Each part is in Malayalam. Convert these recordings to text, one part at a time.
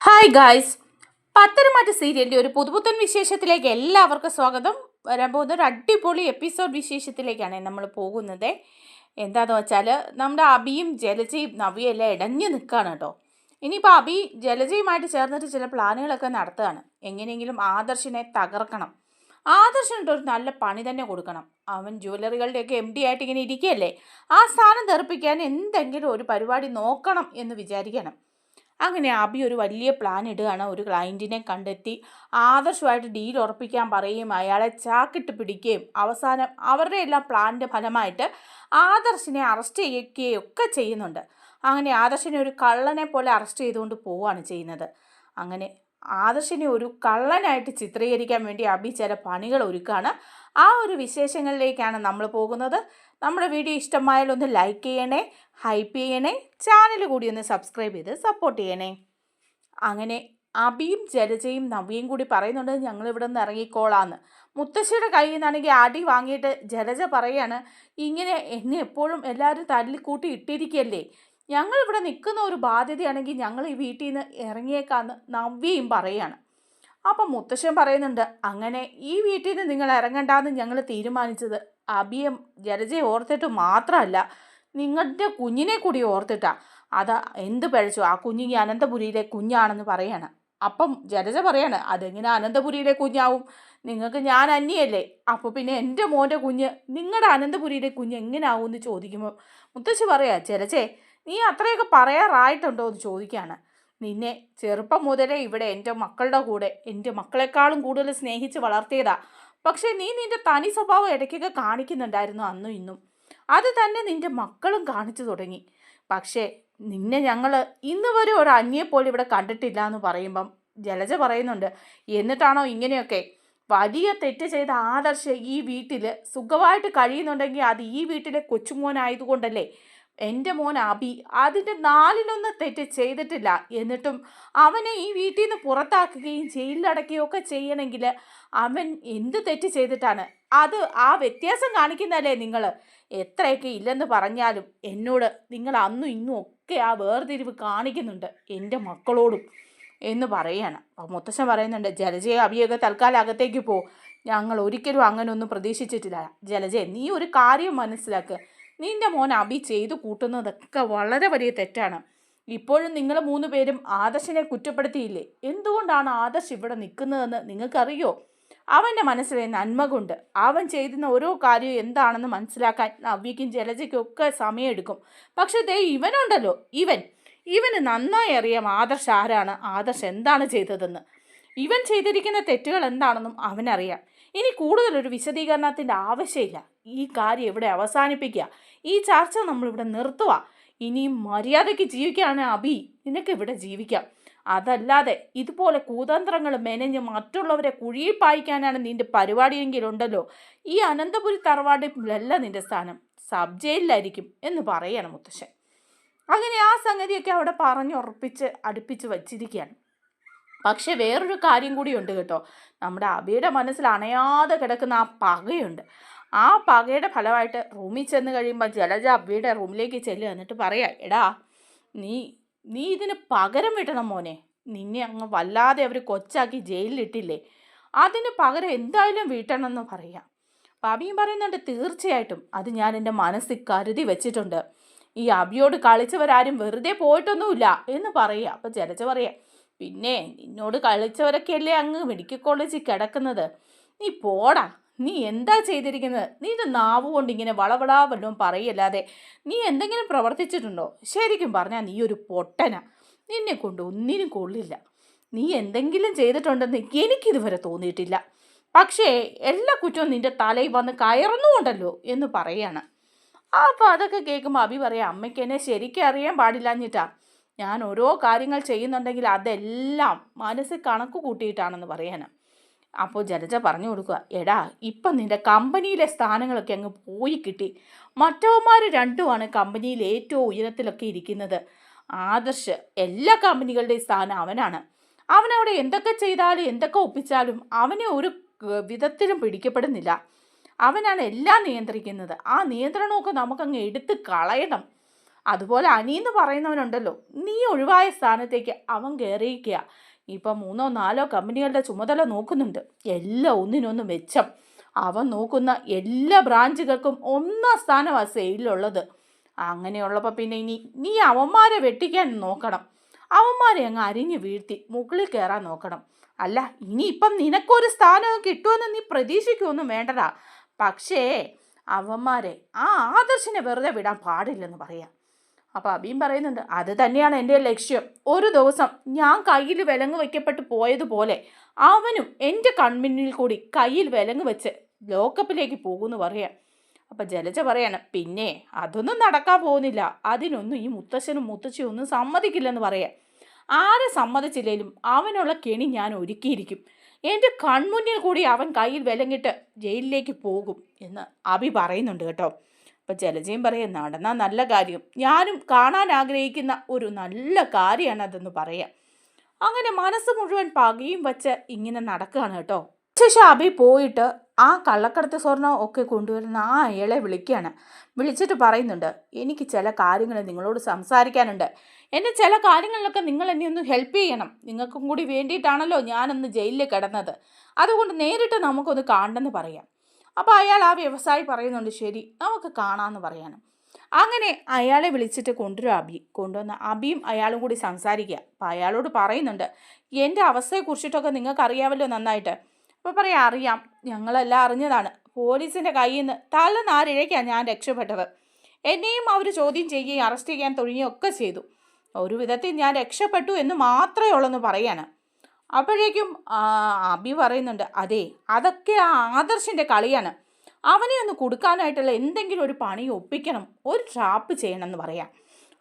ഹായ് ഗായ്സ് പത്തനംമാറ്റ സീരിയലിന്റെ ഒരു പുതുപുത്തൻ വിശേഷത്തിലേക്ക് എല്ലാവർക്കും സ്വാഗതം. വരാൻ പോകുന്ന ഒരു അടിപൊളി എപ്പിസോഡ് വിശേഷത്തിലേക്കാണ് നമ്മൾ പോകുന്നത്. എന്താന്ന് വെച്ചാൽ നമ്മുടെ അബിയും ജലജയും നവിയും എല്ലാം ഇടഞ്ഞു നിൽക്കുകയാണ് കേട്ടോ. ഇനിയിപ്പോൾ അബി ജലജയുമായിട്ട് ചേർന്നിട്ട് ചില പ്ലാനുകളൊക്കെ നടത്തുകയാണ്. എങ്ങനെയെങ്കിലും ആദർശിനെ തകർക്കണം. ആദർശനിട്ട് ഒരു നല്ല പണി തന്നെ കൊടുക്കണം. അവൻ ജ്വല്ലറികളുടെയൊക്കെ എം ഡി ആയിട്ട് ഇങ്ങനെ ഇരിക്കുകയല്ലേ? ആ സ്ഥാനം തെറിപ്പിക്കാൻ എന്തെങ്കിലും ഒരു പരിപാടി നോക്കണം എന്ന് വിചാരിക്കണം. അങ്ങനെ അബി ഒരു വലിയ പ്ലാൻ ഇടുകയാണ്. ഒരു ക്ലയന്റിനെ കണ്ടെത്തി ആദർശമായിട്ട് ഡീൽ ഉറപ്പിക്കാൻ പറയുകയും അയാളെ ചാക്കിട്ട് പിടിക്കുകയും അവസാനം അവരുടെ എല്ലാം പ്ലാനിന്റെ ഫലമായിട്ട് ആദർശിനെ അറസ്റ്റ് ചെയ്യുകയും ഒക്കെ ചെയ്യുന്നുണ്ട്. അങ്ങനെ ആദർശിനെ ഒരു കള്ളനെ പോലെ അറസ്റ്റ് ചെയ്തുകൊണ്ട് പോവുകയാണ് ചെയ്യുന്നത്. അങ്ങനെ ആദർശിനെ ഒരു കള്ളനായിട്ട് ചിത്രീകരിക്കാൻ വേണ്ടി അബി ചില പണികൾ ഒരുക്കുകയാണ് ആ ഒരു വിശേഷങ്ങളിലേക്കാണ് നമ്മൾ പോകുന്നത്. നമ്മുടെ വീഡിയോ ഇഷ്ടമായാൽ ഒന്ന് ലൈക്ക് ചെയ്യണേ ഹൈപ്പ് ചെയ്യണേ ചാനൽ കൂടി ഒന്ന് സബ്സ്ക്രൈബ് ചെയ്ത് സപ്പോർട്ട് ചെയ്യണേ. അങ്ങനെ അബിയും ജലജയും നവ്യയും കൂടി പറയുന്നുണ്ട് ഞങ്ങൾ ഇവിടെ നിന്ന് ഇറങ്ങിക്കോളാന്ന്. മുത്തശ്ശിയുടെ കയ്യിൽ നിന്നാണെങ്കിൽ അടി വാങ്ങിയിട്ട് ജലജ പറയാണ് ഇങ്ങനെ എന്നെ എപ്പോഴും എല്ലാവരും തല്ലിക്കൂട്ടി ഇട്ടിരിക്കല്ലേ? ഞങ്ങൾ ഇവിടെ നിൽക്കുന്ന ഒരു ബാധ്യതയാണെങ്കിൽ ഞങ്ങൾ ഈ വീട്ടിൽ നിന്ന് ഇറങ്ങിയേക്കാന്ന് നവ്യയും പറയാണ്. അപ്പം മുത്തശ്ശൻ പറയുന്നുണ്ട് അങ്ങനെ ഈ വീട്ടിൽ നിന്ന് നിങ്ങൾ ഇറങ്ങണ്ടെന്ന് ഞങ്ങൾ തീരുമാനിച്ചത് അബിയെ ജലജയെ ഓർത്തിട്ട് മാത്രമല്ല നിങ്ങളുടെ കുഞ്ഞിനെ കൂടി ഓർത്തിട്ടാ. അതാ എന്ത് പഴച്ചു ആ കുഞ്ഞി അനന്തപുരിയിലെ കുഞ്ഞാണെന്ന് പറയാണ്. അപ്പം ജലജ പറയാണ് അതെങ്ങനെ അനന്തപുരിയിലെ കുഞ്ഞാവും? നിങ്ങൾക്ക് ഞാൻ അന്യല്ലേ അപ്പോൾ പിന്നെ എന്റെ മോന്റെ കുഞ്ഞ് നിങ്ങളുടെ അനന്തപുരിയിലെ കുഞ്ഞ് എങ്ങനെയാവും എന്ന് ചോദിക്കുമ്പോൾ മുത്തശ്ശി പറയാ ജലജേ നീ അത്രയൊക്കെ പറയാറായിട്ടുണ്ടോ എന്ന് ചോദിക്കുകയാണ് നിന്നെ ചെറുപ്പം മുതലേ ഇവിടെ എന്റെ മക്കളുടെ കൂടെ എന്റെ മക്കളെക്കാളും കൂടുതൽ സ്നേഹിച്ച് വളർത്തിയതാ. പക്ഷേ നീ നിന്റെ തനി സ്വഭാവം ഇടയ്ക്കൊക്കെ കാണിക്കുന്നുണ്ടായിരുന്നു അന്നും ഇന്നും. അത് തന്നെ നിന്റെ മക്കളും കാണിച്ചു തുടങ്ങി. പക്ഷേ നിന്നെ ഞങ്ങൾ ഇന്ന് വരെ ഒരു അന്യെ പോലെ ഇവിടെ കണ്ടിട്ടില്ല എന്ന് പറയുമ്പം ജലജ പറയുന്നുണ്ട് എന്നിട്ടാണോ ഇങ്ങനെയൊക്കെ? വലിയ തെറ്റ് ചെയ്ത ആദർശ് ഈ വീട്ടിൽ സുഖമായിട്ട് കഴിയുന്നുണ്ടെങ്കിൽ അത് ഈ വീട്ടിലെ കൊച്ചുമോനായതുകൊണ്ടല്ലേ? എന്റെ മോൻ അബി അതിന്റെ നാലിലൊന്ന് തെറ്റ് ചെയ്തിട്ടില്ല. എന്നിട്ടും അവനെ ഈ വീട്ടിൽ നിന്ന് പുറത്താക്കുകയും ജയിലിലടക്കുകയും ഒക്കെ ചെയ്യണമെങ്കിൽ അവൻ എന്ത് തെറ്റ് ചെയ്തിട്ടാണ്? അത് ആ വ്യത്യാസം കാണിക്കുന്നതല്ലേ നിങ്ങൾ? എത്രയൊക്കെ ഇല്ലെന്ന് പറഞ്ഞാലും എന്നോട് നിങ്ങൾ അന്നും ഇന്നും ഒക്കെ ആ വേർതിരിവ് കാണിക്കുന്നുണ്ട് എന്റെ മക്കളോടും എന്ന് പറയാണ്. അപ്പോൾ മുത്തശ്ശൻ പറയുന്നുണ്ട് ജലജയെ അഭിയൊക്കെ തൽക്കാലം അകത്തേക്ക് പോ. ഞങ്ങൾ ഒരിക്കലും അങ്ങനെ ഒന്നും പ്രതീക്ഷിച്ചിട്ടില്ല. ജലജയെ നീ ഒരു കാര്യം മനസ്സിലാക്കുക നിന്റെ മോൻ അബി ചെയ്തു കൂട്ടുന്നതൊക്കെ വളരെ വലിയ തെറ്റാണ്. ഇപ്പോഴും നിങ്ങൾ മൂന്ന് പേരും ആദർശിനെ കുറ്റപ്പെടുത്തിയില്ലേ? എന്തുകൊണ്ടാണ് ആദർശ് ഇവിടെ നിൽക്കുന്നതെന്ന് നിങ്ങൾക്കറിയോ? അവന്റെ മനസ്സിലെ നന്മ കൊണ്ട് അവൻ ചെയ്യുന്ന ഓരോ കാര്യവും എന്താണെന്ന് മനസ്സിലാക്കാൻ നവ്യക്കും ജലജയ്ക്കും ഒക്കെ സമയമെടുക്കും. പക്ഷേ ദേ ഇവനുണ്ടല്ലോ ഇവൻ. ഇവന് നന്നായി അറിയാം ആദർശ് ആരാണ് ആദർശ് എന്താണ് ചെയ്തതെന്ന്. ഇവൻ ചെയ്തിരിക്കുന്ന തെറ്റുകൾ എന്താണെന്നും അവനറിയാം. ഇനി കൂടുതലൊരു വിശദീകരണത്തിന്റെ ആവശ്യമില്ല. ഈ കാര്യം ഇവിടെ അവസാനിപ്പിക്കുക. ഈ ചർച്ച നമ്മളിവിടെ നിർത്തുക ഇനിയും മര്യാദയ്ക്ക് ജീവിക്കുകയാണ് അബി. നിനക്ക് ഇവിടെ ജീവിക്കാം. അതല്ലാതെ ഇതുപോലെ കൂതന്ത്രങ്ങൾ മെനഞ്ഞ് മറ്റുള്ളവരെ കുഴിയിൽ പായിക്കാനാണ് നിന്റെ പരിപാടിയെങ്കിലുണ്ടല്ലോ. ഈ അനന്തപുരി തറവാടിലല്ല നിന്റെ സ്ഥാനം. സബ് ജയിലിലായിരിക്കും എന്ന് പറയണം മുത്തശ്ശൻ. അങ്ങനെ ആ സംഗതിയൊക്കെ അവിടെ പറഞ്ഞുറപ്പിച്ച് അടുപ്പിച്ച് വച്ചിരിക്കുകയാണ്. പക്ഷെ വേറൊരു കാര്യം കൂടിയുണ്ട് കേട്ടോ. നമ്മുടെ അബിയുടെ മനസ്സിൽ അണയാതെ കിടക്കുന്ന ആ പകയുണ്ട്. ആ പകയുടെ ഫലമായിട്ട് റൂമിൽ ചെന്ന് കഴിയുമ്പോൾ ജലജ അബ്ബിയുടെ റൂമിലേക്ക് ചെല്ലുക എന്നിട്ട് പറയാം എടാ നീ നീ ഇതിന് പകരം വിട്ടണം മോനെ. നിന്നെ അങ്ങ് വല്ലാതെ അവർ കൊച്ചാക്കി ജയിലിലിട്ടില്ലേ. അതിന് പകരം എന്തായാലും വീട്ടണമെന്ന് പറയാം. അബിയും പറയുന്നുണ്ട് തീർച്ചയായിട്ടും. അത് ഞാൻ എന്റെ മനസ്സിൽ കരുതി വെച്ചിട്ടുണ്ട്. ഈ അബിയോട് കളിച്ചവരാരും വെറുതെ പോയിട്ടൊന്നുമില്ല എന്ന് പറയുക അപ്പം ജലജ പറയാം പിന്നെ നിന്നോട് കളിച്ചവരൊക്കെയല്ലേ അങ്ങ് മെഡിക്കൽ കോളേജിൽ കിടക്കുന്നത്. നീ പോടാ. നീ എന്താ ചെയ്തിരിക്കുന്നത്? നീ നാവ് കൊണ്ട് ഇങ്ങനെ വളവിടാ വല്ലതും പറയല്ലാതെ നീ എന്തെങ്കിലും പ്രവർത്തിച്ചിട്ടുണ്ടോ? ശരിക്കും പറഞ്ഞാൽ നീ ഒരു പൊട്ടന. നിന്നെ കൊണ്ട് ഒന്നിനും കൊള്ളില്ല. നീ എന്തെങ്കിലും ചെയ്തിട്ടുണ്ടെന്ന് എനിക്കിതുവരെ തോന്നിയിട്ടില്ല. പക്ഷേ എല്ലാ കുറ്റവും നിന്റെ തലയിൽ വന്ന് കയറുന്നുകൊണ്ടല്ലോ എന്ന് പറയാണ്. അപ്പോൾ അതൊക്കെ കേൾക്കുമ്പോൾ അഭി പറയാം അമ്മയ്ക്ക് എന്നെ ശരിക്കും അറിയാൻ പാടില്ലാഞ്ഞിട്ടാ ഞാൻ ഓരോ കാര്യങ്ങൾ ചെയ്യുന്നുണ്ടെങ്കിൽ അതെല്ലാം മനസ്സിൽ കണക്ക് കൂട്ടിയിട്ടാണെന്ന് പറയാനാണ് അപ്പോൾ ജലജ പറഞ്ഞു കൊടുക്കുക എടാ ഇപ്പം നിന്റെ കമ്പനിയിലെ സ്ഥാനങ്ങളൊക്കെ അങ്ങ് പോയി കിട്ടി. മറ്റവന്മാർ രണ്ടുമാണ് കമ്പനിയിൽ ഏറ്റവും ഉയരത്തിലൊക്കെ ഇരിക്കുന്നത്. ആദർശ് എല്ലാ കമ്പനികളുടെയും സ്ഥാനം അവനാണ്. അവനവിടെ എന്തൊക്കെ ചെയ്താലും എന്തൊക്കെ ഒപ്പിച്ചാലും അവനെ ഒരു വിധത്തിലും പിടിക്കപ്പെടുന്നില്ല. അവനാണ് എല്ലാം നിയന്ത്രിക്കുന്നത്. ആ നിയന്ത്രണമൊക്കെ നമുക്കങ്ങ് എടുത്ത് കളയണം. അതുപോലെ അനിയെന്ന് പറയുന്നവനുണ്ടല്ലോ നീ ഒഴിവായ സ്ഥാനത്തേക്ക് അവൻ കയറിയിരിക്കുക. ഇപ്പം മൂന്നോ നാലോ കമ്പനികളുടെ ചുമതല നോക്കുന്നുണ്ട്. എല്ലാം ഒന്നിനൊന്ന് മെച്ചം. അവൻ നോക്കുന്ന എല്ലാ ബ്രാഞ്ചുകൾക്കും ഒന്നാം സ്ഥാനമാണ് സെയിലുള്ളത് അങ്ങനെയുള്ളപ്പോൾ പിന്നെ ഇനി നീ അവന്മാരെ വെട്ടിക്കാൻ നോക്കണം. അവന്മാരെ അങ്ങ് അരിഞ്ഞു വീഴ്ത്തി മുകളിൽ കയറാൻ നോക്കണം. അല്ല ഇനിയിപ്പം നിനക്കൊരു സ്ഥാനവും കിട്ടുമെന്ന് നീ പ്രതീക്ഷിക്കുമൊന്നും വേണ്ടടാ. പക്ഷേ അവന്മാരെ ആ ആദർശിനെ വെറുതെ വിടാൻ പാടില്ലെന്ന് പറയാം. അപ്പോൾ അബീം പറയുന്നുണ്ട് അത് തന്നെയാണ് എന്റെ ലക്ഷ്യം. ഒരു ദിവസം ഞാൻ കയ്യിൽ വിലങ്ങ് വയ്ക്കപ്പെട്ട് പോയതുപോലെ അവനും എന്റെ കൺമുന്നിൽ കൂടി കയ്യിൽ വിലങ്ങ് വെച്ച് ലോക്കപ്പിലേക്ക് പോകുമെന്ന് പറയാം. അപ്പം ജലജ പറയാണ് പിന്നെ അതൊന്നും നടക്കാൻ പോകുന്നില്ല. അതിനൊന്നും ഈ മുത്തശ്ശനും മുത്തശ്ശിയും ഒന്നും സമ്മതിക്കില്ലെന്ന് പറയാം. ആരെ സമ്മതിച്ചില്ലെങ്കിലും അവനുള്ള കെണി ഞാൻ ഒരുക്കിയിരിക്കും. എന്റെ കൺമുന്നിൽ കൂടി അവൻ കയ്യിൽ വിലങ്ങിട്ട് ജയിലിലേക്ക് പോകും എന്ന് അബി പറയുന്നുണ്ട് കേട്ടോ. അപ്പം ജലജയും പറയും നടന്നാൽ നല്ല കാര്യം. ഞാനും കാണാൻ ആഗ്രഹിക്കുന്ന ഒരു നല്ല കാര്യമാണ് അതെന്ന് പറയാം. അങ്ങനെ മനസ്സ് മുഴുവൻ പകയും വച്ച് ഇങ്ങനെ നടക്കുകയാണ് കേട്ടോ. ശേഷം അഭി പോയിട്ട് ആ കള്ളക്കടത്ത് സ്വർണം ഒക്കെ കൊണ്ടുവരുന്ന ആ അയാളെ വിളിക്കുകയാണ് വിളിച്ചിട്ട് പറയുന്നുണ്ട് എനിക്ക് ചില കാര്യങ്ങൾ നിങ്ങളോട് സംസാരിക്കാനുണ്ട്. എന്റെ ചില കാര്യങ്ങളിലൊക്കെ നിങ്ങൾ എന്നെ ഒന്ന് ഹെൽപ്പ് ചെയ്യണം. നിങ്ങൾക്കും കൂടി വേണ്ടിയിട്ടാണല്ലോ ഞാനൊന്ന് ജയിലിൽ കിടന്നത്. അതുകൊണ്ട് നേരിട്ട് നമുക്കൊന്ന് കാണണമെന്ന് പറയാം. അപ്പോൾ അയാൾ ആ വ്യവസായി പറയുന്നുണ്ട് ശരി നമുക്ക് കാണാമെന്ന് പറയാനും. അങ്ങനെ അയാളെ വിളിച്ചിട്ട് കൊണ്ടുവരും അബി കൊണ്ടുവന്ന അബിയും അയാളും കൂടി സംസാരിക്കുക അപ്പോൾ അയാളോട് പറയുന്നുണ്ട് എന്റെ അവസ്ഥയെക്കുറിച്ചിട്ടൊക്കെ നിങ്ങൾക്ക് അറിയാമല്ലോ നന്നായിട്ട്. അപ്പോൾ പറയാം അറിയാം ഞങ്ങളെല്ലാം അറിഞ്ഞതാണ്. പോലീസിന്റെ കയ്യിൽ നിന്ന് തല നാരിഴയ്ക്കാണ് ഞാൻ രക്ഷപ്പെട്ടത്. എന്നെയും അവർ ചോദ്യം ചെയ്യുകയും അറസ്റ്റ് ചെയ്യാൻ തുടങ്ങുകയും ഒക്കെ ചെയ്തു. ഒരു വിധത്തിൽ ഞാൻ രക്ഷപ്പെട്ടു എന്ന് മാത്രമേ ഉള്ളൂ എന്ന് പറയാണ് അപ്പോഴേക്കും അബി പറയുന്നുണ്ട് അതെ അതൊക്കെ ആ ആദർശിന്റെ കളിയാണ്. അവനെ ഒന്ന് കൊടുക്കാനായിട്ടുള്ള എന്തെങ്കിലും ഒരു പണി ഒപ്പിക്കണം ഒരു ട്രാപ്പ് ചെയ്യണം എന്ന് പറയാം.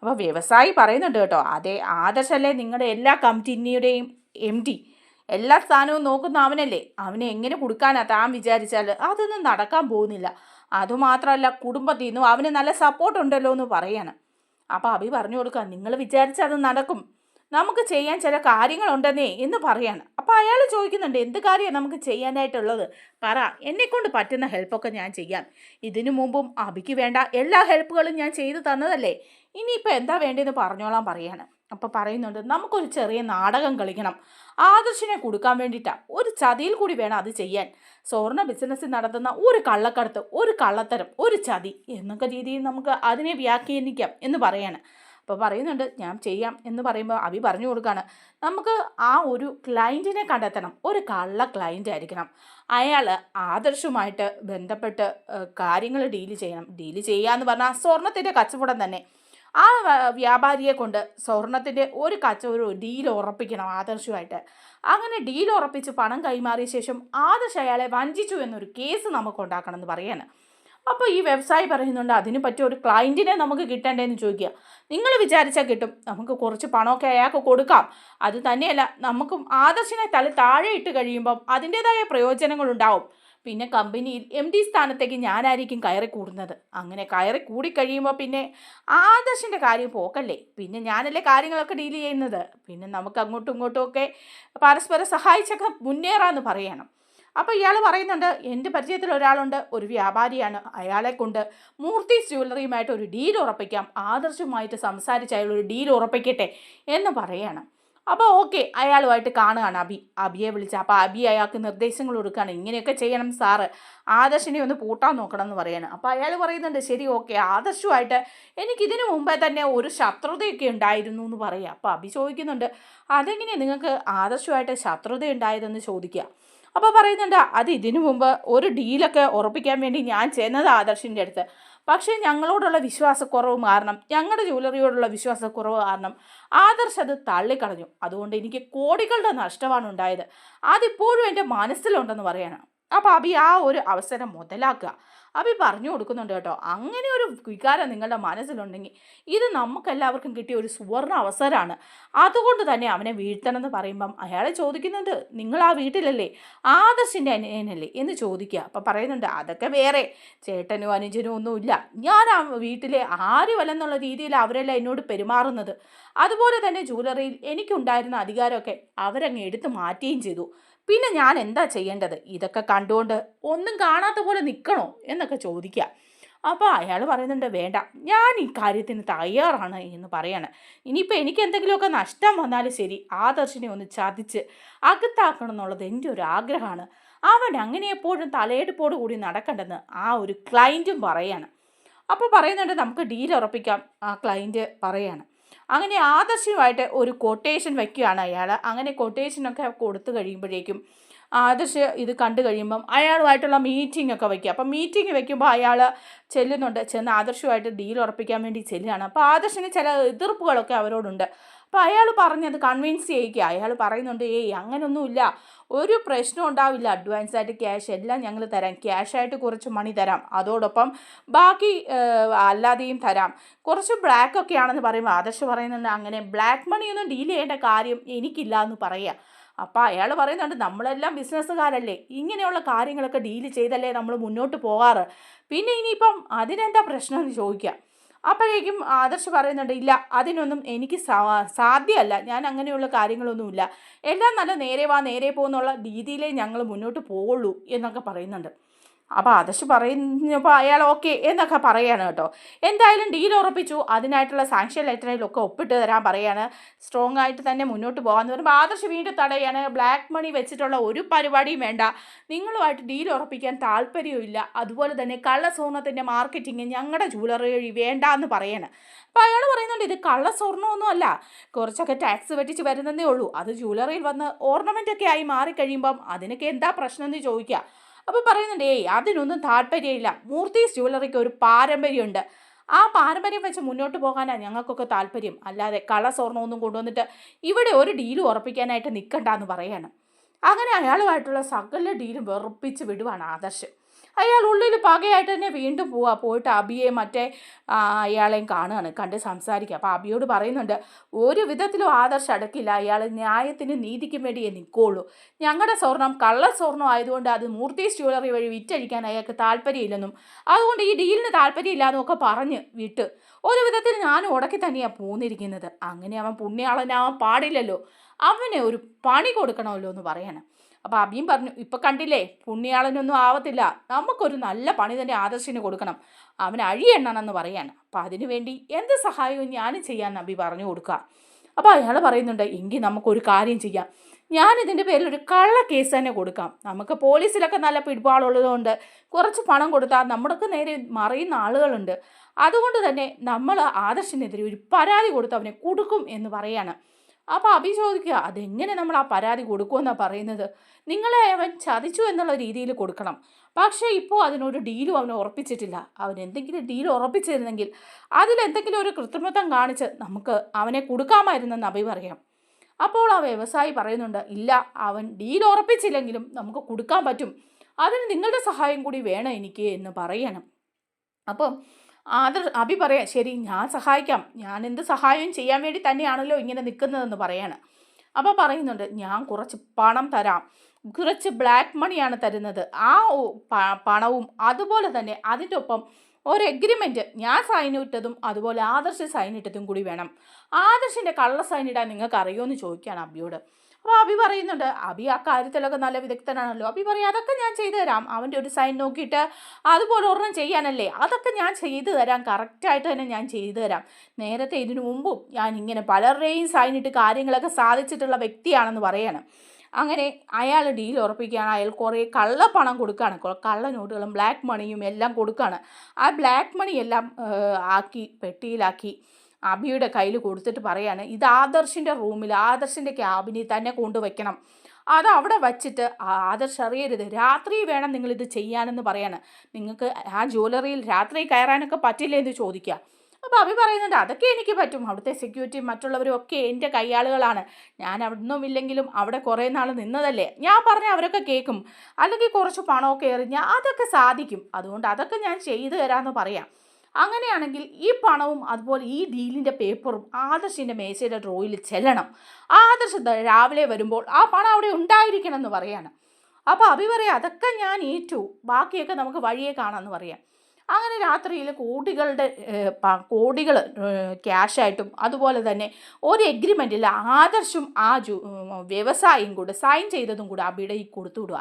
അപ്പോൾ വ്യവസായി പറയുന്നുണ്ട് കേട്ടോ അതെ ആദർശല്ലേ നിങ്ങളുടെ എല്ലാ കമ്പനിയുടെയും എം ഡി. എല്ലാ സ്ഥാനവും നോക്കുന്ന അവനല്ലേ. അവനെ എങ്ങനെ കൊടുക്കാനാ താൻ വിചാരിച്ചാൽ അതൊന്നും നടക്കാൻ പോകുന്നില്ല. അതുമാത്രമല്ല കുടുംബത്തിൽ നിന്നും അവന് നല്ല സപ്പോർട്ട് ഉണ്ടല്ലോ എന്ന് പറയാണ്. അപ്പോൾ അഭി പറഞ്ഞു കൊടുക്കുക നിങ്ങൾ വിചാരിച്ചാൽ അത് നടക്കും. നമുക്ക് ചെയ്യാൻ ചില കാര്യങ്ങളുണ്ടെന്നേ എന്ന് പറയാണ്. അപ്പോൾ അയാൾ ചോദിക്കുന്നുണ്ട് എന്ത് കാര്യമാണ് നമുക്ക് ചെയ്യാനായിട്ടുള്ളത്? പറ എന്നെക്കൊണ്ട് പറ്റുന്ന ഹെൽപ്പൊക്കെ ഞാൻ ചെയ്യാം. ഇതിനു മുമ്പും അഭിക്ക് വേണ്ട എല്ലാ ഹെൽപ്പുകളും ഞാൻ ചെയ്തു തന്നതല്ലേ? ഇനിയിപ്പോൾ എന്താ വേണ്ടതെന്ന് പറഞ്ഞോളാം പറയാണ്. അപ്പോൾ പറയുന്നുണ്ട് നമുക്കൊരു ചെറിയ നാടകം കളിക്കണം. ആദർശിനെ കൊടുക്കാൻ വേണ്ടിയിട്ടാണ് ഒരു ചതിയിൽ കൂടി വേണം അത് ചെയ്യാൻ. സ്വർണ ബിസിനസ്സിൽ നടത്തുന്ന ഒരു കള്ളക്കടത്ത് ഒരു കള്ളത്തരം ഒരു ചതി. എന്നൊക്കെ രീതിയിൽ നമുക്ക് അതിനെ വ്യാഖ്യാനിക്കാം എന്ന് പറയാണ്. അപ്പോൾ പറയുന്നുണ്ട് ഞാൻ ചെയ്യാം എന്ന് പറയുമ്പോൾ അബി പറഞ്ഞു കൊടുക്കുകയാണ് നമുക്ക് ആ ഒരു ക്ലയന്റിനെ കണ്ടെത്തണം. ഒരു കള്ള ക്ലയന്റ് ആയിരിക്കണം. അയാൾ ആദർശവുമായിട്ട് ബന്ധപ്പെട്ട് കാര്യങ്ങൾ ഡീൽ ചെയ്യണം. ഡീൽ ചെയ്യുക എന്ന് പറഞ്ഞാൽ സ്വർണത്തിന്റെ കച്ചവടം തന്നെ. ആ വ്യാപാരിയെ കൊണ്ട് സ്വർണത്തിന്റെ ഒരു കച്ച ഒരു ഡീൽ ഉറപ്പിക്കണം ആദർശമായിട്ട്. അങ്ങനെ ഡീൽ ഉറപ്പിച്ച് പണം കൈമാറിയ ശേഷം ആദർശ് അയാളെ വഞ്ചിച്ചു എന്നൊരു കേസ് നമുക്ക് ഉണ്ടാക്കണം എന്ന് പറയാണ്. അപ്പോൾ ഈ വ്യവസായി പറയുന്നുണ്ട് അതിന് പറ്റിയ ഒരു ക്ലയന്റിനെ നമുക്ക് കിട്ടണ്ടേന്ന് ചോദിക്കുക. നിങ്ങൾ വിചാരിച്ചാൽ കിട്ടും. നമുക്ക് കുറച്ച് പണമൊക്കെ അയാൾക്ക് കൊടുക്കാം. അത് തന്നെയല്ല നമുക്ക് ആദർശിനെ തല താഴെ ഇട്ട് കഴിയുമ്പം അതിന്റേതായ പ്രയോജനങ്ങളുണ്ടാവും. പിന്നെ കമ്പനിയിൽ എം ഡി സ്ഥാനത്തേക്ക് ഞാനായിരിക്കും കയറി കൂടുന്നത് അങ്ങനെ കയറി കൂടിക്കഴിയുമ്പോൾ പിന്നെ ആദർശിന്റെ കാര്യം പോക്കല്ലേ? പിന്നെ ഞാനല്ലേ കാര്യങ്ങളൊക്കെ ഡീൽ ചെയ്യുന്നത്. പിന്നെ നമുക്ക് അങ്ങോട്ടും ഇങ്ങോട്ടും ഒക്കെ പരസ്പരം സഹായിച്ചൊക്കെ മുന്നേറാമെന്ന് പറയണം. അപ്പോൾ ഇയാൾ പറയുന്നുണ്ട് എന്റെ പരിചയത്തിൽ ഒരാളുണ്ട് ഒരു വ്യാപാരിയാണ്. അയാളെ കൊണ്ട് മൂർത്തീസ് ജ്വല്ലറിയുമായിട്ട് ഒരു ഡീൽ ഉറപ്പിക്കാം. ആദർശവുമായിട്ട് സംസാരിച്ച് അയാൾ ഒരു ഡീൽ ഉറപ്പിക്കട്ടെ എന്ന് പറയാണ്. അപ്പോൾ ഓക്കെ അയാളുമായിട്ട് കാണുകയാണ് അബി അബിയെ വിളിച്ച് അപ്പോൾ അബി അയാൾക്ക് നിർദ്ദേശങ്ങൾ കൊടുക്കുകയാണ്. ഇങ്ങനെയൊക്കെ ചെയ്യണം സാറ്. ആദർശിനെ ഒന്ന് പൂട്ടാൻ നോക്കണം എന്ന് പറയാണ്. അപ്പോൾ അയാൾ പറയുന്നുണ്ട് ശരി ഓക്കെ ആദർശമായിട്ട് എനിക്ക് ഇതിനു മുമ്പേ തന്നെ ഒരു ശത്രുതയൊക്കെ ഉണ്ടായിരുന്നു എന്ന് പറയുക അപ്പോൾ അബി ചോദിക്കുന്നുണ്ട് അതെങ്ങനെയാണ് നിങ്ങൾക്ക് ആദർശമായിട്ട് ശത്രുത ഉണ്ടായതെന്ന് ചോദിക്കുക അപ്പോൾ പറയുന്നുണ്ട് അത് ഇതിനു മുമ്പ് ഒരു ഡീലൊക്കെ ഉറപ്പിക്കാൻ വേണ്ടി ഞാൻ ചെന്നത് ആദർശിന്റെ അടുത്ത്. പക്ഷേ ഞങ്ങളോടുള്ള വിശ്വാസക്കുറവ് കാരണം ഞങ്ങളുടെ ജ്വല്ലറിയോടുള്ള വിശ്വാസക്കുറവ് കാരണം ആദർശ് അത് തള്ളിക്കളഞ്ഞു. അതുകൊണ്ട് എനിക്ക് കോടികളുടെ നഷ്ടമാണ് ഉണ്ടായത്. അതിപ്പോഴും എന്റെ മനസ്സിലുണ്ടെന്ന് പറയണം. അപ്പോൾ അബി ആ ഒരു അവസരം മുതലാക്കുക. അബി പറഞ്ഞു കൊടുക്കുന്നുണ്ട് കേട്ടോ. അങ്ങനെ ഒരു വികാരം നിങ്ങളുടെ മനസ്സിലുണ്ടെങ്കിൽ ഇത് നമുക്കെല്ലാവർക്കും കിട്ടിയ ഒരു സുവർണ അവസരമാണ്. അതുകൊണ്ട് തന്നെ അവനെ വീഴ്ത്തണം എന്ന് പറയുമ്പം അയാളെ ചോദിക്കുന്നുണ്ട് നിങ്ങൾ ആ വീട്ടിലല്ലേ? ആദർശിന്റെ അനിയനല്ലേ? എന്ന് ചോദിക്കുക. അപ്പം പറയുന്നുണ്ട് അതൊക്കെ വേറെ. ചേട്ടനും അനുജനും ഒന്നുമില്ല. ഞാൻ ആ വീട്ടിലെ ആരുമല്ലെന്നുള്ള രീതിയിൽ അവരെല്ലാം എന്നോട് പെരുമാറുന്നത്. അതുപോലെ തന്നെ ജൂലറിയിൽ എനിക്കുണ്ടായിരുന്ന അധികാരമൊക്കെ അവരങ്ങ് എടുത്തു മാറ്റുകയും ചെയ്തു. പിന്നെ ഞാൻ എന്താ ചെയ്യേണ്ടത്? ഇതൊക്കെ കണ്ടുകൊണ്ട് ഒന്നും കാണാത്ത പോലെ നിൽക്കണോ? എന്നൊക്കെ ചോദിക്കുക. അപ്പോൾ അയാൾ പറയുന്നുണ്ട് വേണ്ട ഞാൻ ഈ കാര്യത്തിന് തയ്യാറാണ് എന്ന് പറയാണ്. ഇനിയിപ്പോൾ എനിക്ക് എന്തെങ്കിലുമൊക്കെ നഷ്ടം വന്നാലും ശരി ആദർശിനെ ഒന്ന് ചതിച്ച് അകത്താക്കണം എന്നുള്ളത് എന്റെ ഒരു ആഗ്രഹമാണ്. അവൻ അങ്ങനെ എപ്പോഴും തലയെടുപ്പോട് കൂടി നടക്കണ്ടെന്ന് ആ ഒരു ക്ലയന്റും പറയാണ്. അപ്പോൾ പറയുന്നുണ്ട് നമുക്ക് ഡീൽ ഉറപ്പിക്കാം ആ ക്ലയന്റ് പറയാണ്. അങ്ങനെ ആദർശവുമായിട്ട് ഒരു കൊട്ടേഷൻ വയ്ക്കുകയാണ് അയാൾ അങ്ങനെ കൊട്ടേഷനൊക്കെ കൊടുത്തു കഴിയുമ്പോഴേക്കും ആദർശ് ഇത് കണ്ടു കഴിയുമ്പം അയാളുമായിട്ടുള്ള മീറ്റിംഗ് ഒക്കെ വയ്ക്കുക. അപ്പം മീറ്റിംഗ് വയ്ക്കുമ്പോൾ അയാൾ ചെല്ലുന്നുണ്ട്. ചെന്ന് ആദർശുമായിട്ട് ഡീൽ ഉറപ്പിക്കാൻ വേണ്ടി ചെല്ലുകയാണ്. അപ്പോൾ ആദർശിന് ചില എതിർപ്പുകളൊക്കെ അവരോടുണ്ട്. അപ്പോൾ അയാൾ പറഞ്ഞത് കൺവിൻസ് ചെയ്യിക്കുക അയാൾ പറയുന്നുണ്ട് ഏയ് അങ്ങനൊന്നുമില്ല. ഒരു പ്രശ്നം ഉണ്ടാവില്ല. അഡ്വാൻസ് ആയിട്ട് ക്യാഷ് എല്ലാം ഞങ്ങൾ തരാം. ക്യാഷായിട്ട് കുറച്ച് മണി തരാം. അതോടൊപ്പം ബാക്കി അല്ലാതെയും തരാം. കുറച്ച് ബ്ലാക്ക് ഒക്കെ ആണെന്ന് പറയുമ്പോൾ ആദർശ് പറയുന്നുണ്ട് അങ്ങനെ ബ്ലാക്ക് മണിയൊന്നും ഡീൽ ചെയ്യേണ്ട കാര്യം എനിക്കില്ല എന്ന് പറയുക. അപ്പോൾ അയാൾ പറയുന്നുണ്ട് നമ്മളെല്ലാം ബിസിനസ്സുകാരല്ലേ ഇങ്ങനെയുള്ള കാര്യങ്ങളൊക്കെ ഡീൽ ചെയ്തല്ലേ നമ്മൾ മുന്നോട്ട് പോകാറ്? പിന്നെ ഇനിയിപ്പം അതിനെന്താ പ്രശ്നം എന്ന് ചോദിക്കാം. അപ്പോഴേക്കും ആദർശ് പറയുന്നുണ്ട് ഇല്ല അതിനൊന്നും എനിക്ക് സാധ്യമല്ല ഞാൻ അങ്ങനെയുള്ള കാര്യങ്ങളൊന്നുമില്ല. എല്ലാം നല്ല നേരെ വാ നേരെ പോകുന്നുള്ള രീതിയിലേ ഞങ്ങൾ മുന്നോട്ട് പോവുള്ളൂ എന്നൊക്കെ പറയുന്നുണ്ട്. അപ്പോൾ ആദർശ് പറയുന്നപ്പോൾ അയാൾ ഓക്കെ എന്നൊക്കെ പറയാണ് കേട്ടോ. എന്തായാലും ഡീൽ ഉറപ്പിച്ചു. അതിനായിട്ടുള്ള സാങ്ഷൻ ലെറ്ററിലൊക്കെ ഒപ്പിട്ട് തരാൻ പറയാണ്. സ്ട്രോങ് ആയിട്ട് തന്നെ മുന്നോട്ട് പോകാമെന്ന് പറയുമ്പോൾ ആദർശ് വീണ്ടും തടയാണ്. ബ്ലാക്ക് മണി വെച്ചിട്ടുള്ള ഒരു പരിപാടിയും വേണ്ട. നിങ്ങളുമായിട്ട് ഡീൽ ഉറപ്പിക്കാൻ താല്പര്യമില്ല അതുപോലെ തന്നെ കള്ള സ്വർണത്തിന്റെ മാർക്കറ്റിംഗ് ഞങ്ങളുടെ ജ്വല്ലറി വഴി വേണ്ട എന്ന് പറയാണ്. അപ്പോൾ അയാൾ പറയുന്നുണ്ട് ഇത് കള്ള സ്വർണമൊന്നും അല്ല. കുറച്ചൊക്കെ ടാക്സ് വെട്ടിച്ച് വരുന്നതേ ഉള്ളൂ. അത് ജ്വല്ലറിയിൽ വന്ന് ഓർണമെന്റ് ഒക്കെ ആയി മാറിക്കഴിയുമ്പം അതിനൊക്കെ എന്താ പ്രശ്നം എന്ന് ചോദിക്കുക അപ്പോൾ പറയുന്നുണ്ട് ഏയ് അതിനൊന്നും താല്പര്യമില്ല. മൂർത്തീസ് ജ്വല്ലറിക്ക് ഒരു പാരമ്പര്യമുണ്ട്. ആ പാരമ്പര്യം വെച്ച് മുന്നോട്ട് പോകാനാണ് ഞങ്ങൾക്കൊക്കെ താല്പര്യം. അല്ലാതെ കള സ്വർണമൊന്നും കൊണ്ടുവന്നിട്ട് ഇവിടെ ഒരു ഡീലും ഉറപ്പിക്കാനായിട്ട് നിൽക്കണ്ട എന്ന് പറയാണ്. അങ്ങനെ അയാളുമായിട്ടുള്ള സകല ഡീലും വെറുപ്പിച്ച് വിടുവാണ് ആദർശ്. അയാൾ ഉള്ളിൽ പകയായിട്ട് തന്നെ വീണ്ടും പോവുക പോയിട്ട് അബിയെ മറ്റേ അയാളെയും കാണുകയാണ്. കണ്ട് സംസാരിക്കുക. അപ്പോൾ അബിയോട് പറയുന്നുണ്ട് ഒരു വിധത്തിലും ആദർശം അടക്കില്ല. അയാൾ ന്യായത്തിന് നീതിക്കും വേണ്ടിയേ നിൽക്കുകയുള്ളൂ ഞങ്ങളുടെ സ്വർണം കള്ള സ്വർണം ആയതുകൊണ്ട് അത് മൂർത്തി ജ്വല്ലറി വഴി വിറ്റഴിക്കാൻ അയാൾക്ക് താല്പര്യമില്ലെന്നും അതുകൊണ്ട് ഈ ഡീലിന് താല്പര്യമില്ലാന്നും ഒക്കെ പറഞ്ഞ് വിട്ട് ഒരു വിധത്തിൽ ഞാനും ഉടക്കി തന്നെയാണ് പോന്നിരിക്കുന്നത്. അങ്ങനെ അവൻ പുണ്യാളനാവാൻ പാടില്ലല്ലോ. അവനെ ഒരു പണി കൊടുക്കണമല്ലോ എന്ന് പറയാനാണ് അപ്പോൾ അബിയും പറഞ്ഞു ഇപ്പം കണ്ടില്ലേ പുണ്യാളനൊന്നും ആവത്തില്ല. നമുക്കൊരു നല്ല പണി തന്നെ ആദർശിന് കൊടുക്കണം. അവൻ അഴിയെണ്ണണമെന്ന് പറയാണ്. അപ്പോൾ അതിനുവേണ്ടി എന്ത് സഹായവും ഞാനും ചെയ്യാൻ അബി പറഞ്ഞു കൊടുക്കുക. അപ്പോൾ അയാൾ പറയുന്നുണ്ട് എങ്കിൽ നമുക്കൊരു കാര്യം ചെയ്യാം. ഞാൻ ഇതിന്റെ പേരിൽ ഒരു കള്ള കേസ് തന്നെ കൊടുക്കാം. നമുക്ക് പോലീസിലൊക്കെ നല്ല പിടിപാടുള്ളതുകൊണ്ട് കുറച്ച് പണം കൊടുത്താൽ നമ്മുടെക്ക് നേരെ മറിയുന്ന ആളുകളുണ്ട്. അതുകൊണ്ട് തന്നെ നമ്മൾ ആദർശിനെതിരെ ഒരു പരാതി കൊടുത്ത് അവനെ കൊടുക്കും എന്ന് പറയാണ്. അപ്പോൾ അഭി ചോദിക്കുക അതെങ്ങനെ നമ്മൾ ആ പരാതി കൊടുക്കുമെന്നാണ് പറയുന്നത്? നിങ്ങളെ അവൻ ചതിച്ചു എന്നുള്ള രീതിയിൽ കൊടുക്കണം. പക്ഷേ ഇപ്പോൾ അതിനൊരു ഡീലും അവൻ ഉറപ്പിച്ചിട്ടില്ല. അവൻ എന്തെങ്കിലും ഡീൽ ഉറപ്പിച്ചിരുന്നെങ്കിൽ അതിലെന്തെങ്കിലും ഒരു കൃത്രിമത്വം കാണിച്ച് നമുക്ക് അവനെ കൊടുക്കാമായിരുന്നെന്ന് അഭി പറയാം. അപ്പോൾ ആ വ്യവസായി പറയുന്നുണ്ട് ഇല്ല അവൻ ഡീൽ ഉറപ്പിച്ചില്ലെങ്കിലും നമുക്ക് കൊടുക്കാൻ പറ്റും. അതിന് നിങ്ങളുടെ സഹായം കൂടി വേണം എനിക്ക് എന്ന് പറയണം. അപ്പം ആദർ അഭി പറയാം ശരി ഞാൻ സഹായിക്കാം. ഞാൻ എന്ത് സഹായവും ചെയ്യാൻ വേണ്ടി തന്നെയാണല്ലോ ഇങ്ങനെ നിൽക്കുന്നതെന്ന് പറയാണ്. അപ്പോൾ പറയുന്നുണ്ട് ഞാൻ കുറച്ച് പണം തരാം. കുറച്ച് ബ്ലാക്ക് മണിയാണ് തരുന്നത്. ആ പണവും അതുപോലെ തന്നെ അതിന്റെ ഒപ്പം ഒരു എഗ്രിമെന്റ് ഞാൻ സൈൻ ഇട്ടതും അതുപോലെ ആദർശ് സൈൻ ഇട്ടതും കൂടി വേണം. ആദർശിന്റെ കള്ള സൈൻ ഇടാൻ നിങ്ങൾക്ക് അറിയുമോ എന്ന് ചോദിക്കുകയാണ് അബിയോട്. അപ്പോൾ അബി പറയുന്നുണ്ട് അബി ആ കാര്യത്തിലൊക്കെ നല്ല വിദഗ്ധനാണല്ലോ. അബി പറയും അതൊക്കെ ഞാൻ ചെയ്തു തരാം. അവന്റെ ഒരു സൈൻ നോക്കിയിട്ട് അതുപോലെ ഒരെണ്ണം ചെയ്യാനല്ലേ? അതൊക്കെ ഞാൻ ചെയ്തു തരാം. കറക്റ്റായിട്ട് തന്നെ ഞാൻ ചെയ്തു തരാം. നേരത്തെ ഇതിനു മുമ്പും ഞാൻ ഇങ്ങനെ പലരുടെയും സൈൻ ഇട്ട് കാര്യങ്ങളൊക്കെ സാധിച്ചിട്ടുള്ള വ്യക്തിയാണെന്ന് പറയണം. അങ്ങനെ അയാൾ ഡീൽ ഉറപ്പിക്കുകയാണ്. അയാൾ കുറേ കള്ളപ്പണം കൊടുക്കുകയാണ്. കള്ള നോട്ടുകളും ബ്ലാക്ക് മണിയും എല്ലാം കൊടുക്കുകയാണ്. ആ ബ്ലാക്ക് മണിയെല്ലാം ആക്കി പെട്ടിയിലാക്കി. അബിയുടെ കയ്യിൽ കൊടുത്തിട്ട് പറയാണ് ഇത് ആദർശിന്റെ റൂമിൽ ആദർശിന്റെ ക്യാബിനിൽ തന്നെ കൊണ്ടുവയ്ക്കണം. അത് അവിടെ വച്ചിട്ട് ആദർശ് അറിയരുത്. രാത്രി വേണം നിങ്ങളിത് ചെയ്യാനെന്ന് പറയാണ്. നിങ്ങൾക്ക് ആ ജ്വല്ലറിയിൽ രാത്രി കയറാനൊക്കെ പറ്റില്ല എന്ന് ചോദിക്കുക. അപ്പോൾ അഭി പറയുന്നുണ്ട് അതൊക്കെ എനിക്ക് പറ്റും. അവിടുത്തെ സെക്യൂരിറ്റി മറ്റുള്ളവരും ഒക്കെ എന്റെ കൈയാളുകളാണ്. ഞാൻ അവിടുന്നും ഇല്ലെങ്കിലും അവിടെ കുറേ നാൾ നിന്നതല്ലേ. ഞാൻ പറഞ്ഞ അവരൊക്കെ കേൾക്കും. അല്ലെങ്കിൽ കുറച്ച് പണമൊക്കെ എറിഞ്ഞാൽ അതൊക്കെ സാധിക്കും. അതുകൊണ്ട് അതൊക്കെ ഞാൻ ചെയ്തു തരാമെന്ന് പറയാം. അങ്ങനെയാണെങ്കിൽ ഈ പണവും അതുപോലെ ഈ ഡീലിന്റെ പേപ്പറും ആദർശിന്റെ മേശയുടെ ഡ്രോയിൽ ചെല്ലണം. ആദർശ് രാവിലെ വരുമ്പോൾ ആ പണം അവിടെ ഉണ്ടായിരിക്കണം എന്ന് പറയാണ്. അപ്പോൾ അഭി പറയാം അതൊക്കെ ഞാൻ ഏറ്റു. ബാക്കിയൊക്കെ നമുക്ക് വഴിയെ കാണാമെന്ന് പറയാം. അങ്ങനെ രാത്രിയിൽ കോടികളുടെ കോടികൾ ക്യാഷായിട്ടും അതുപോലെ തന്നെ ഒരു എഗ്രിമെന്റിൽ ആദർശും ആ ജു വ്യവസായിയും കൂടെ സൈൻ ചെയ്തതും കൂടെ അബിയുടെ ഈ കൊടുത്തു വിടുക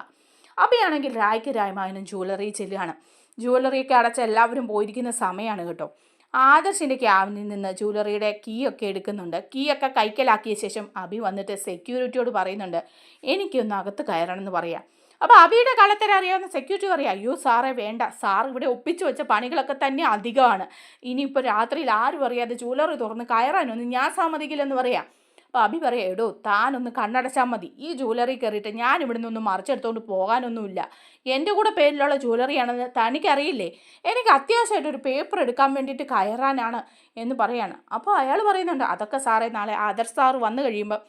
അബിയാണെങ്കിൽ രായ്ക്ക് രായ്മാനും ജ്വല്ലറി ചെല്ലുകയാണ്. ജുവലറിയൊക്കെ അടച്ച എല്ലാവരും പോയിരിക്കുന്ന സമയമാണ് കേട്ടോ. ആദർശിന്റെ ക്യാബിനിൽ നിന്ന് ജുവലറിയുടെ കീ ഒക്കെ എടുക്കുന്നുണ്ട്. കീ ഒക്കെ കൈക്കലാക്കിയ ശേഷം അഭി വന്നിട്ട് സെക്യൂരിറ്റിയോട് പറയുന്നുണ്ട് എനിക്കൊന്ന് അകത്ത് കയറണം എന്ന് പറയാം. അപ്പോൾ അബിയുടെ കാലത്തര അറിയാവുന്ന സെക്യൂരിറ്റി പറയാം അയ്യോ സാറേ വേണ്ട. സാർ ഇവിടെ ഒപ്പിച്ചു വെച്ച പണികളൊക്കെ തന്നെ അധികമാണ്. ഇനിയിപ്പോൾ രാത്രിയിൽ ആരും അറിയാതെ ജുവലറി തുറന്ന് കയറാനൊന്നും ഞാൻ സമ്മതിക്കില്ലെന്ന് പറയാം. അപ്പോൾ അബി പറയാം എടോ താനൊന്ന് കണ്ണടച്ചാൽ മതി. ഈ ജുവലറി കയറിയിട്ട് ഞാൻ ഇവിടെ നിന്നൊന്നും മറിച്ചെടുത്തുകൊണ്ട് പോകാനൊന്നുമില്ല. എന്റെ കൂടെ പേരിലുള്ള ജുവലറിയാണെന്ന് തനിക്കറിയില്ലേ? എനിക്ക് അത്യാവശ്യമായിട്ട് ഒരു പേപ്പർ എടുക്കാൻ വേണ്ടിയിട്ട് കയറാനാണ് എന്ന് പറയാണ്. അപ്പോൾ അയാൾ പറയുന്നുണ്ട് അതൊക്കെ സാറേ നാളെ ആദർ സാറ് വന്നു കഴിയുമ്പോൾ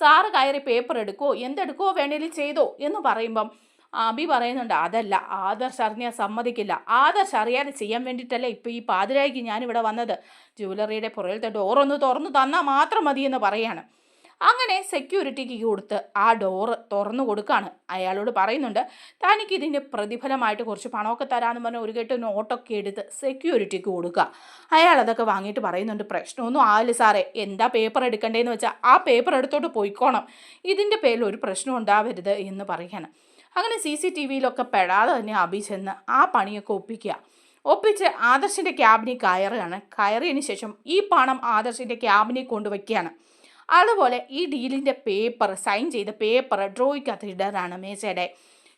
സാറ് കയറി പേപ്പർ എടുക്കുമോ എന്തെടുക്കുമോ വേണേലും ചെയ്തോ എന്ന് പറയുമ്പം അബി പറയുന്നുണ്ട് അതല്ല ആദർശ് അറിഞ്ഞാൽ സമ്മതിക്കില്ല. ആദർശ് അറിയാതെ ചെയ്യാൻ വേണ്ടിയിട്ടല്ലേ ഇപ്പോൾ ഈ പാതിരായിക്ക് ഞാനിവിടെ വന്നത്. ജുവലറിയുടെ പുറകിലത്തെ ഡോറൊന്ന് തുറന്നു തന്നാൽ മാത്രം മതിയെന്ന് പറയാണ്. അങ്ങനെ സെക്യൂരിറ്റിക്ക് കൊടുത്ത് ആ ഡോറ് തുറന്നു കൊടുക്കുകയാണ് അയാളോട് പറയുന്നുണ്ട് തനിക്ക് ഇതിന്റെ പ്രതിഫലമായിട്ട് കുറച്ച് പണമൊക്കെ തരാമെന്ന് പറഞ്ഞ് ഒരു കെട്ട് നോട്ടൊക്കെ എടുത്ത് സെക്യൂരിറ്റിക്ക് കൊടുക്കുക. അയാൾ അതൊക്കെ വാങ്ങിയിട്ട് പറയുന്നുണ്ട് പ്രശ്നമൊന്നും ആവില്ല സാറേ. എന്താ പേപ്പർ എടുക്കണ്ടേന്ന് വെച്ചാൽ ആ പേപ്പർ എടുത്തോട്ട് പോയിക്കോണം. ഇതിന്റെ പേരിൽ ഒരു പ്രശ്നം ഉണ്ടാവരുത് എന്ന് പറയാണ് അങ്ങനെ സി സി ടി വിയിലൊക്കെ പെടാതെ തന്നെ അഭി ചെന്ന് ആ പണിയൊക്കെ ഒപ്പിക്കുക. ഒപ്പിച്ച് ആദർശിന്റെ ക്യാബിനിൽ കയറുകയാണ്. കയറിയതിന് ശേഷം ഈ പണം ആദർശിന്റെ ക്യാബിനിൽ കൊണ്ടുവയ്ക്കുകയാണ്. അതുപോലെ ഈ ഡീലിന്റെ പേപ്പർ സൈൻ ചെയ്ത പേപ്പർ ഡ്രോയ്ക്കകത്ത് ഇടാനാണ് മേശയുടെ.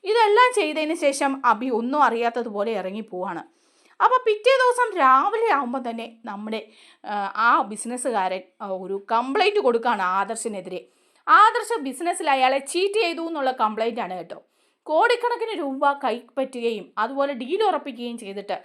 ഇതെല്ലാം ചെയ്തതിന് ശേഷം അഭി ഒന്നും അറിയാത്തതുപോലെ ഇറങ്ങി പോവാണ്. അപ്പോൾ പിറ്റേ ദിവസം രാവിലെ ആകുമ്പോൾ തന്നെ നമ്മുടെ ആ ബിസിനസ്സുകാരൻ ഒരു കംപ്ലൈന്റ് കൊടുക്കുകയാണ് ആദർശിനെതിരെ. ആദർശ ബിസിനസ്സിൽ അയാളെ ചീറ്റ് ചെയ്തു എന്നുള്ള കംപ്ലൈന്റ് ആണ് കേട്ടോ. കോടിക്കണക്കിന് രൂപ കൈപ്പറ്റുകയും അതുപോലെ ഡീൽ ഉറപ്പിക്കുകയും ചെയ്തിട്ട്.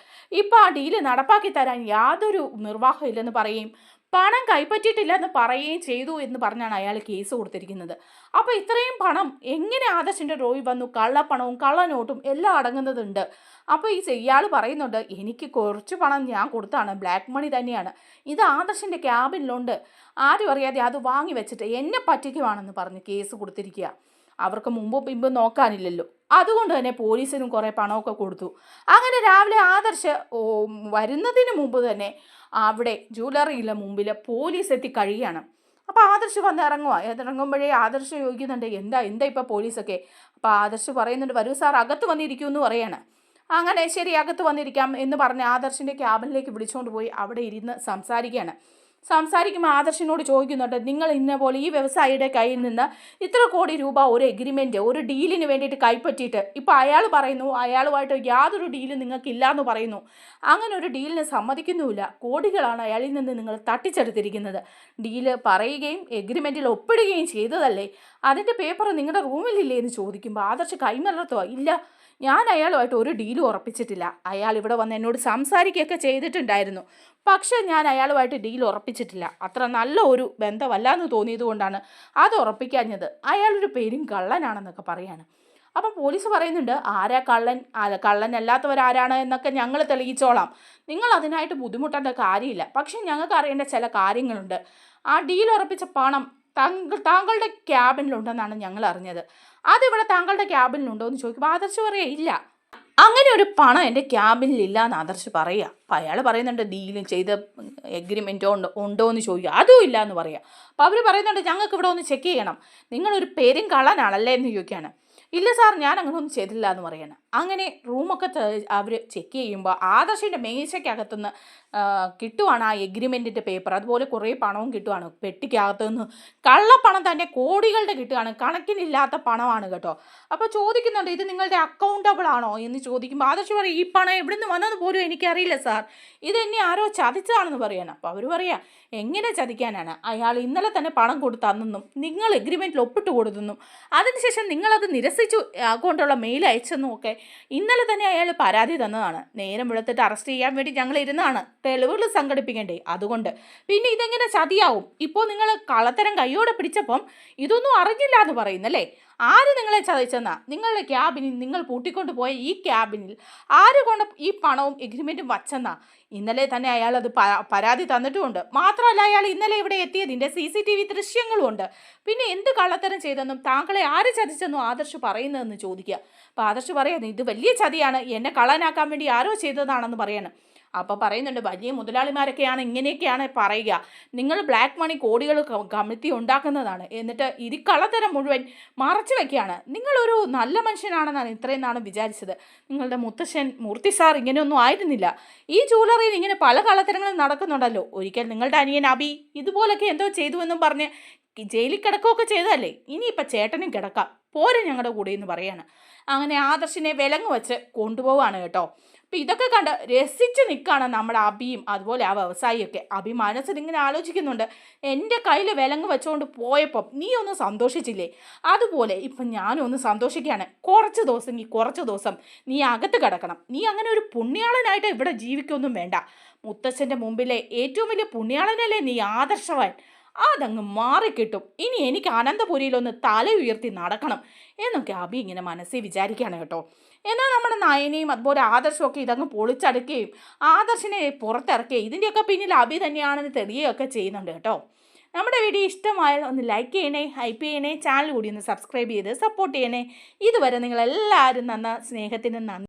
ഇപ്പോൾ ആ ഡീൽ നടപ്പാക്കി തരാൻ യാതൊരു നിർവാഹം ഇല്ലെന്ന് പറയുകയും പണം കൈപ്പറ്റിയിട്ടില്ല എന്ന് പറയുകയും ചെയ്തു എന്ന് പറഞ്ഞാണ് അയാൾ കേസ് കൊടുത്തിരിക്കുന്നത്. അപ്പോൾ ഇത്രയും പണം എങ്ങനെ ആദർശിന്റെ റോയി വന്നു? കള്ളപ്പണവും കള്ളനോട്ടും എല്ലാം അടങ്ങുന്നതുണ്ട്. അപ്പോൾ ഈ ചെയ്യാൾ പറയുന്നുണ്ട് എനിക്ക് കുറച്ച് പണം ഞാൻ കൊടുത്താണ്. ബ്ലാക്ക് മണി തന്നെയാണ്. ഇത് ആദർശിന്റെ ക്യാബിനിലുണ്ട് ആരും അറിയാതെ അത് വാങ്ങി വെച്ചിട്ട് എന്നെ പറ്റിക്കുവാണെന്ന് പറഞ്ഞ് കേസ് കൊടുത്തിരിക്കുക. അവർക്ക് മുമ്പ് പിമ്പ് നോക്കാനില്ലല്ലോ. അതുകൊണ്ട് തന്നെ പോലീസിനും കുറേ പണമൊക്കെ കൊടുത്തു. അങ്ങനെ രാവിലെ ആദർശ് വരുന്നതിന് മുമ്പ് തന്നെ അവിടെ ജ്വല്ലറിയിലെ മുമ്പിൽ പോലീസ് എത്തി കഴിയുകയാണ് അപ്പോൾ ആദർശ് വന്ന് ഇറങ്ങുക ഇറങ്ങുമ്പോഴേ ആദർശ് ചോദിക്കുന്നുണ്ട് എന്താ എന്താ ഇപ്പോൾ പോലീസൊക്കെ? അപ്പോൾ ആദർശ് പറയുന്നുണ്ട് വരൂ സാർ അകത്ത് വന്നിരിക്കൂ എന്ന് പറയാണ്. അങ്ങനെ ശരി അകത്ത് വന്നിരിക്കാം എന്ന് പറഞ്ഞ് ആദർശിന്റെ ക്യാബിനിലേക്ക് വിളിച്ചുകൊണ്ട് പോയി അവിടെ ഇരുന്ന് സംസാരിക്കുകയാണ്. സംസാരിക്കുമ്പോൾ ആദർശിനോട് ചോദിക്കുന്നുണ്ട് നിങ്ങൾ ഇന്ന പോലെ ഈ വ്യവസായിയുടെ കയ്യിൽ നിന്ന് ഇത്ര കോടി രൂപ ഒരു എഗ്രിമെന്റ് ഒരു ഡീലിന് വേണ്ടിയിട്ട് കൈപ്പറ്റിയിട്ട് ഇപ്പോൾ അയാൾ പറയുന്നു അയാളുമായിട്ട് യാതൊരു ഡീലും നിങ്ങൾക്കില്ല എന്ന് പറയുന്നു. അങ്ങനെ ഒരു ഡീലിന് സമ്മതിക്കുന്നുമില്ല. കോടികളാണ് അയാളിൽ നിന്ന് നിങ്ങൾ തട്ടിച്ചെടുത്തിരിക്കുന്നത്. ഡീൽ പറയുകയും എഗ്രിമെന്റിൽ ഒപ്പിടുകയും ചെയ്തതല്ലേ? അതിന്റെ പേപ്പർ നിങ്ങളുടെ റൂമിലില്ലേ എന്ന് ചോദിക്കുമ്പോൾ ആദർശ് കൈമലർത്തോ ഇല്ല ഞാൻ അയാളുമായിട്ട് ഒരു ഡീലും ഉറപ്പിച്ചിട്ടില്ല. അയാൾ ഇവിടെ വന്ന് എന്നോട് സംസാരിക്കുകയൊക്കെ ചെയ്തിട്ടുണ്ടായിരുന്നു. പക്ഷേ ഞാൻ അയാളുമായിട്ട് ഡീൽ ഉറപ്പിച്ചിട്ടില്ല. അത്ര നല്ല ഒരു ബന്ധമല്ല എന്ന് തോന്നിയത് കൊണ്ടാണ് അത് ഉറപ്പിക്കാഞ്ഞത്. അയാളൊരു പേരും കള്ളനാണെന്നൊക്കെ പറയാണ്. അപ്പം പോലീസ് പറയുന്നുണ്ട് ആരാ കള്ളൻ? കള്ളനല്ലാത്തവരാരാണ് എന്നൊക്കെ ഞങ്ങൾ തെളിയിച്ചോളാം. നിങ്ങൾ അതിനായിട്ട് ബുദ്ധിമുട്ടേണ്ട കാര്യമില്ല. പക്ഷേ ഞങ്ങൾക്ക് അറിയേണ്ട ചില കാര്യങ്ങളുണ്ട്. ആ ഡീൽ ഉറപ്പിച്ച പണം താങ്കൾ താങ്കളുടെ ക്യാബിനിലുണ്ടെന്നാണ് ഞങ്ങൾ അറിഞ്ഞത് അതിവിടെ താങ്കളുടെ ക്യാബിനിലുണ്ടോ എന്ന് ചോദിക്കുമ്പോൾ ആദർശ് പറയുക ഇല്ല. അങ്ങനെ ഒരു പണം എന്റെ ക്യാബിനിൽ ഇല്ല എന്ന് ആദർശ് പറയുക അപ്പം അയാൾ പറയുന്നുണ്ട് ഡീലും ചെയ്ത എഗ്രിമെന്റോ ഉണ്ടോ ഉണ്ടോ എന്ന് ചോദിക്കുക അതും ഇല്ല എന്ന് പറയുക അപ്പോൾ അവർ പറയുന്നുണ്ട് ഞങ്ങൾക്ക് ഇവിടെ ഒന്ന് ചെക്ക് ചെയ്യണം. നിങ്ങളൊരു പേരും കള്ളനാണല്ലേ എന്ന് ചോദിക്കുകയാണ് ഇല്ല സാർ ഞാൻ അങ്ങനെ ഒന്നും ചെയ്തില്ല എന്ന് പറയാണ്. അങ്ങനെ റൂമൊക്കെ അവർ ചെക്ക് ചെയ്യുമ്പോൾ ആദർശിന്റെ മേശയ്ക്കകത്തുനിന്ന് കിട്ടുവാണ് ആ എഗ്രിമെന്റിന്റെ പേപ്പർ അതുപോലെ കുറേ പണവും കിട്ടുവാണ്. പെട്ടിക്കകത്തുനിന്ന് കള്ളപ്പണം തന്നെ കോടികളുടെ കിട്ടുകയാണ് കണക്കിനില്ലാത്ത പണമാണ് കേട്ടോ. അപ്പോൾ ചോദിക്കുന്നുണ്ട് ഇത് നിങ്ങളുടെ അക്കൗണ്ടബിൾ ആണോ എന്ന് ചോദിക്കുമ്പോൾ ആദർശ് പറയും ഈ പണം എവിടെ നിന്ന് വന്നത് പോലും എനിക്കറിയില്ല സാർ. ഇത് എന്നെ ആരോ ചതിച്ചതാണെന്ന് പറയാണ്. അപ്പോൾ അവർ പറയാം എങ്ങനെ ചതിക്കാനാണ്? അയാൾ ഇന്നലെ തന്നെ പണം കൊടുത്തന്നെന്നും നിങ്ങൾ എഗ്രിമെന്റിൽ ഒപ്പിട്ട് കൊടുത്തെന്നും അതിനുശേഷം നിങ്ങളത് നിരസിച്ചു അക്കൗണ്ടുള്ള മെയിൽ അയച്ചെന്നും ഒക്കെ ഇന്നലെ തന്നെ അയാൾ പരാതി തന്നതാണ്. നേരം വെളുത്തിട്ട് അറസ്റ്റ് ചെയ്യാൻ വേണ്ടി ഞങ്ങൾ ഇരുന്നാണ്. തെളിവുകൾ സംഘടിപ്പിക്കേണ്ടേ? അതുകൊണ്ട്. പിന്നെ ഇതെങ്ങനെ ചതിയാവും? ഇപ്പോൾ നിങ്ങൾ കള്ളത്തരം കൈയോടെ പിടിച്ചപ്പം ഇതൊന്നും അറിഞ്ഞില്ല എന്ന് പറയുന്നല്ലേ? ആര് നിങ്ങളെ ചതിച്ചെന്നാ? നിങ്ങളുടെ ക്യാബിനിൽ നിങ്ങൾ പൂട്ടിക്കൊണ്ട് പോയ ഈ ക്യാബിനിൽ ആര് കൊണ്ട് ഈ പണവും എഗ്രിമെന്റും വച്ചെന്നാ? ഇന്നലെ തന്നെ അയാൾ അത് പരാതി തന്നിട്ടുമുണ്ട്. മാത്രമല്ല അയാൾ ഇന്നലെ ഇവിടെ എത്തിയതിന്റെ സി സി ടി വി ദൃശ്യങ്ങളും ഉണ്ട്. പിന്നെ എന്ത് കള്ളത്തരം ചെയ്തെന്നും താങ്കളെ ആര് ചതിച്ചെന്നും ആദർശ് പറയുന്നതെന്ന് ചോദിക്കുക. അപ്പോൾ ആദർശ് പറയുന്നത് ഇത് വലിയ ചതിയാണ്. എന്നെ കള്ളനാക്കാൻ വേണ്ടി ആരോ ചെയ്തതാണെന്ന് പറയാണ്. അപ്പോൾ പറയുന്നുണ്ട് വലിയ മുതലാളിമാരൊക്കെയാണ് ഇങ്ങനെയൊക്കെയാണ് പറയുക. നിങ്ങൾ ബ്ലാക്ക് മണി കോടികൾ കമ്മിറ്റി ഉണ്ടാക്കുന്നതാണ്. എന്നിട്ട് ഇത് കള്ളത്തരം മുഴുവൻ മറച്ചു വയ്ക്കുകയാണ് നിങ്ങളൊരു നല്ല മനുഷ്യനാണെന്നാണ് ഇത്രയും നാളും വിചാരിച്ചത്. നിങ്ങളുടെ മുത്തശ്ശൻ മൂർത്തി സാർ ഇങ്ങനെയൊന്നും ആയിരുന്നില്ല. ഈ ജൂവലറിയിൽ ഇങ്ങനെ പല കള്ളത്തരങ്ങളും നടക്കുന്നുണ്ടല്ലോ. ഒരിക്കൽ നിങ്ങളുടെ അനിയൻ അബി ഇതുപോലൊക്കെ എന്തോ ചെയ്തു എന്നും പറഞ്ഞ് ജയിലിൽ കിടക്കുകയൊക്കെ ചെയ്തതല്ലേ? ഇനിയിപ്പോൾ ചേട്ടനും കിടക്കാം. പോരെ ഞങ്ങളുടെ കൂടെ എന്ന് പറയാണ്. അങ്ങനെ ആദർശിനെ വിലങ്ങ് വെച്ച് കൊണ്ടുപോവാണ് കേട്ടോ. അപ്പം ഇതൊക്കെ കണ്ട് രസിച്ച് നിൽക്കുകയാണ് നമ്മുടെ അബിയും അതുപോലെ ആ വ്യവസായിയൊക്കെ. അബി മനസ്സിൽ ഇങ്ങനെ ആലോചിക്കുന്നുണ്ട്. എന്റെ കയ്യിൽ വിലങ്ങ് വെച്ചുകൊണ്ട് പോയപ്പം നീ ഒന്ന് സന്തോഷിച്ചില്ലേ? അതുപോലെ ഇപ്പം ഞാനും ഒന്ന് സന്തോഷിക്കുകയാണ്. കുറച്ച് ദിവസം നീ കുറച്ച് ദിവസം നീ അകത്ത് കിടക്കണം. നീ അങ്ങനെ ഒരു പുണ്യാളനായിട്ട് ഇവിടെ ജീവിക്കൊന്നും വേണ്ട. മുത്തച്ഛന്റെ മുമ്പിലെ ഏറ്റവും വലിയ പുണ്യാളനല്ലേ നീ ആദർശവാൻ. അതങ്ങ് മാറിക്കിട്ടും. ഇനി എനിക്ക് അനന്തപുരിയിലൊന്ന് തല ഉയർത്തി നടക്കണം എന്നൊക്കെ അബി ഇങ്ങനെ മനസ്സിൽ വിചാരിക്കുകയാണ് കേട്ടോ. എന്നാൽ നമ്മുടെ നയനയും അതുപോലെ ആദർശമൊക്കെ ഇതങ്ങ് പൊളിച്ചടുക്കുകയും ആദർശിനെ പുറത്തിറക്കുകയും ഇതിന്റെയൊക്കെ പിന്നിൽ അബി തന്നെയാണെന്ന് തെളിയുകയൊക്കെ ചെയ്യുന്നുണ്ട് കേട്ടോ. നമ്മുടെ വീഡിയോ ഇഷ്ടമായാൽ ഒന്ന് ലൈക്ക് ചെയ്യണേ ഹൈപ്പ് ചെയ്യണേ ചാനൽ കൂടി ഒന്ന് സബ്സ്ക്രൈബ് ചെയ്ത് സപ്പോർട്ട് ചെയ്യണേ. ഇതുവരെ നിങ്ങളെല്ലാവരും നന്ന സ്നേഹത്തിന് നന്ദി.